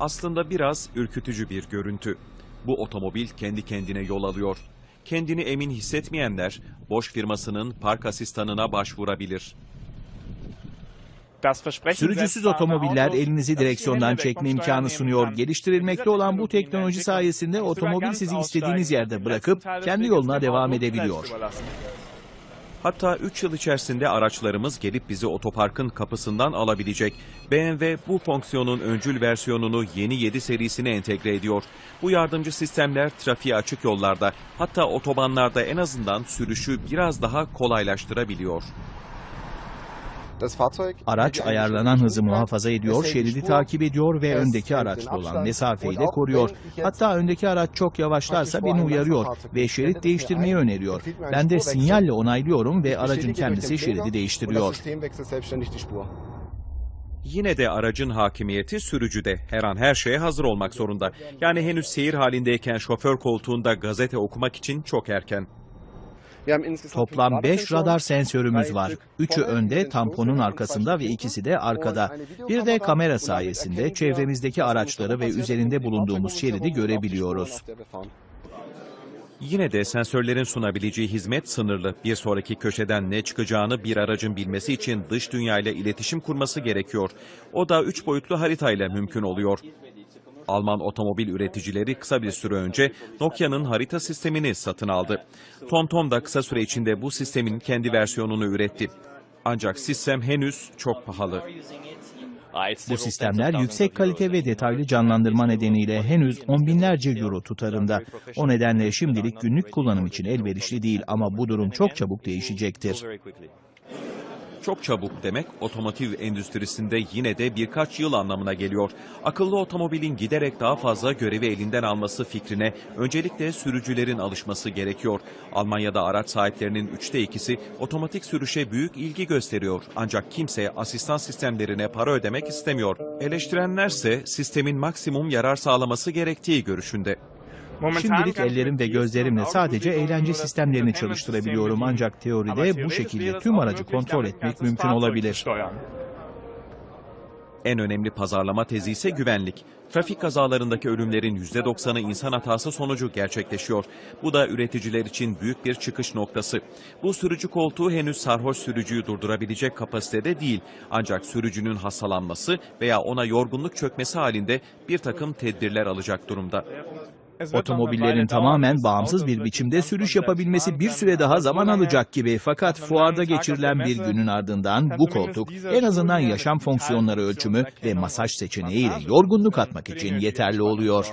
Aslında biraz ürkütücü bir görüntü. Bu otomobil kendi kendine yol alıyor. Kendini emin hissetmeyenler Bosch firmasının park asistanına başvurabilir. Sürücüsüz otomobiller elinizi direksiyondan çekme imkanı sunuyor. Geliştirilmekte olan bu teknoloji sayesinde otomobil sizi istediğiniz yerde bırakıp kendi yoluna devam edebiliyor. Hatta 3 yıl içerisinde araçlarımız gelip bizi otoparkın kapısından alabilecek. BMW bu fonksiyonun öncül versiyonunu yeni 7 serisine entegre ediyor. Bu yardımcı sistemler trafiğe açık yollarda hatta otobanlarda en azından sürüşü biraz daha kolaylaştırabiliyor. Araç ayarlanan hızı muhafaza ediyor, şeridi takip ediyor ve öndeki araçla olan mesafeyi de koruyor. Hatta öndeki araç çok yavaşlarsa beni uyarıyor ve şerit değiştirmeyi öneriyor. Ben de sinyalle onaylıyorum ve aracın kendisi şeridi değiştiriyor. Yine de aracın hakimiyeti sürücüde. Her an her şeye hazır olmak zorunda. Yani henüz seyir halindeyken şoför koltuğunda gazete okumak için çok erken. Toplam 5 radar sensörümüz var. Üçü önde, tamponun arkasında ve ikisi de arkada. Bir de kamera sayesinde çevremizdeki araçları ve üzerinde bulunduğumuz şeridi görebiliyoruz. Yine de sensörlerin sunabileceği hizmet sınırlı. Bir sonraki köşeden ne çıkacağını bir aracın bilmesi için dış dünyayla iletişim kurması gerekiyor. O da üç boyutlu haritayla mümkün oluyor. Alman otomobil üreticileri kısa bir süre önce Nokia'nın harita sistemini satın aldı. TomTom da kısa süre içinde bu sistemin kendi versiyonunu üretti. Ancak sistem henüz çok pahalı. Bu sistemler yüksek kalite ve detaylı canlandırma nedeniyle henüz on binlerce euro tutarında. O nedenle şimdilik günlük kullanım için elverişli değil ama bu durum çok çabuk değişecektir. Çok çabuk demek otomotiv endüstrisinde yine de birkaç yıl anlamına geliyor. Akıllı otomobilin giderek daha fazla görevi elinden alması fikrine öncelikle sürücülerin alışması gerekiyor. Almanya'da araç sahiplerinin üçte ikisi otomatik sürüşe büyük ilgi gösteriyor. Ancak kimse asistan sistemlerine para ödemek istemiyor. Eleştirenlerse sistemin maksimum yarar sağlaması gerektiği görüşünde. Şimdilik ellerim ve gözlerimle sadece eğlence sistemlerini çalıştırabiliyorum ancak teoride bu şekilde tüm aracı kontrol etmek mümkün olabilir. En önemli pazarlama tezi ise güvenlik. Trafik kazalarındaki ölümlerin %90'ı insan hatası sonucu gerçekleşiyor. Bu da üreticiler için büyük bir çıkış noktası. Bu sürücü koltuğu henüz sarhoş sürücüyü durdurabilecek kapasitede değil. Ancak sürücünün hastalanması veya ona yorgunluk çökmesi halinde bir takım tedbirler alacak durumda. Otomobillerin tamamen bağımsız bir biçimde sürüş yapabilmesi bir süre daha zaman alacak gibi. Fakat fuarda geçirilen bir günün ardından bu koltuk en azından yaşam fonksiyonları ölçümü ve masaj seçeneğiyle yorgunluk atmak için yeterli oluyor.